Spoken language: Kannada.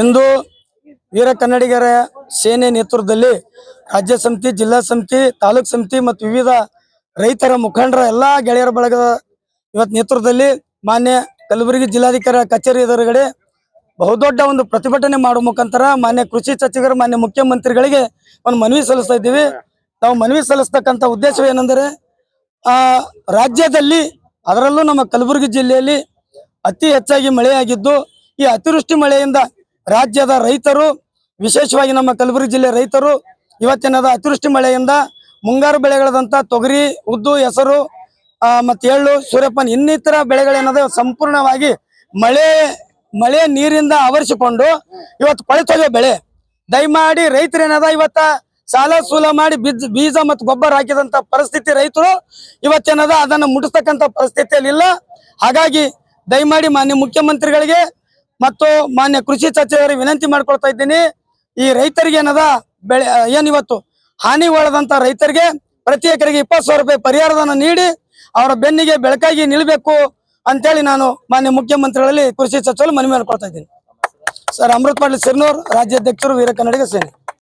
ಇಂದು ವೀರ ಕನ್ನಡಿಗರ ಸೇನೆ ನೇತೃತ್ವದಲ್ಲಿ ರಾಜ್ಯ ಸಮಿತಿ, ಜಿಲ್ಲಾ ಸಮಿತಿ, ತಾಲೂಕ್ ಸಮಿತಿ ಮತ್ತು ವಿವಿಧ ರೈತರ ಮುಖಂಡರ ಎಲ್ಲಾ ಗೆಳೆಯರ ಬಳಗದ ಇವತ್ತು ನೇತೃತ್ವದಲ್ಲಿ ಮಾನ್ಯ ಕಲಬುರಗಿ ಜಿಲ್ಲಾಧಿಕಾರಿ ಕಚೇರಿ ಎದುರುಗಡೆ ಬಹುದೊಡ್ಡ ಒಂದು ಪ್ರತಿಭಟನೆ ಮಾಡುವ ಮುಖಾಂತರ ಮಾನ್ಯ ಕೃಷಿ ಸಚಿವರು, ಮಾನ್ಯ ಮುಖ್ಯಮಂತ್ರಿಗಳಿಗೆ ಒಂದು ಮನವಿ ಸಲ್ಲಿಸ್ತಾ ಇದ್ದೀವಿ. ನಾವು ಮನವಿ ಸಲ್ಲಿಸ್ತಕ್ಕಂಥ ಉದ್ದೇಶವೇನೆಂದರೆ, ಆ ರಾಜ್ಯದಲ್ಲಿ ಅದರಲ್ಲೂ ನಮ್ಮ ಕಲಬುರಗಿ ಜಿಲ್ಲೆಯಲ್ಲಿ ಅತಿ ಹೆಚ್ಚಾಗಿ ಮಳೆಯಾಗಿದ್ದು, ಈ ಅತಿವೃಷ್ಟಿ ಮಳೆಯಿಂದ ರಾಜ್ಯದ ರೈತರು, ವಿಶೇಷವಾಗಿ ನಮ್ಮ ಕಲಬುರಗಿ ಜಿಲ್ಲೆ ರೈತರು, ಇವತ್ತಿನದ ಅತಿವೃಷ್ಟಿ ಮಳೆಯಿಂದ ಮುಂಗಾರು ಬೆಳೆಗಳಾದಂಥ ತೊಗರಿ, ಉದ್ದು, ಹೆಸರು ಮತ್ತು ಎಳ್ಳು, ಸೂರ್ಯಪಾನ ಇನ್ನಿತರ ಬೆಳೆಗಳೇನದ ಸಂಪೂರ್ಣವಾಗಿ ಮಳೆ ಮಳೆ ನೀರಿಂದ ಆವರಿಸಿಕೊಂಡು ಇವತ್ತು ಕೊಳೆತೋಗ್ಯ ಬೆಳೆ. ದಯಮಾಡಿ ರೈತರೇನದ ಇವತ್ತ ಸಾಲ ಸೂಲ ಮಾಡಿ ಬೀಜ ಬೀಜ ಮತ್ತು ಗೊಬ್ಬರ ಹಾಕಿದಂತ ಪರಿಸ್ಥಿತಿ ರೈತರು ಇವತ್ತೇನದ ಅದನ್ನು ಮುಟ್ಟಿಸ್ತಕ್ಕಂಥ ಪರಿಸ್ಥಿತಿಯಲ್ಲಿ ಇಲ್ಲ ಹಾಗಾಗಿ ದಯಮಾಡಿ ಮಾನ್ಯ ಮುಖ್ಯಮಂತ್ರಿಗಳಿಗೆ ಮತ್ತು ಮಾನ್ಯ ಕೃಷಿ ಸಚಿವರಿಗೆ ವಿನಂತಿ ಮಾಡ್ಕೊಳ್ತಾ ಇದ್ದೀನಿ, ಈ ರೈತರಿಗೆ ಏನದ ಬೆಳೆ ಏನಿವತ್ತು ಹಾನಿ ಒಳದಂತ ರೈತರಿಗೆ ಪ್ರತಿ ಎಕರೆಗೆ ಇಪ್ಪತ್ತು ಸಾವಿರ ರೂಪಾಯಿ ಪರಿಹಾರವನ್ನು ನೀಡಿ ಅವರ ಬೆನ್ನಿಗೆ ಬೆಳಕಾಗಿ ನಿಲ್ಬೇಕು ಅಂತೇಳಿ ನಾನು ಮಾನ್ಯ ಮುಖ್ಯಮಂತ್ರಿಗಳಲ್ಲಿ ಕೃಷಿ ಸಚಿವರು ಮನವಿ ಮಾಡ್ಕೊಳ್ತಾ ಇದ್ದೀನಿ. ಸರ್ ಅಮೃತ್ ಪಾಟೀಲ್ ಸಿರ್ನೂರ್, ರಾಜ್ಯಾಧ್ಯಕ್ಷರು ವೀರ ಕನ್ನಡಿಗ ಸೇನೆ.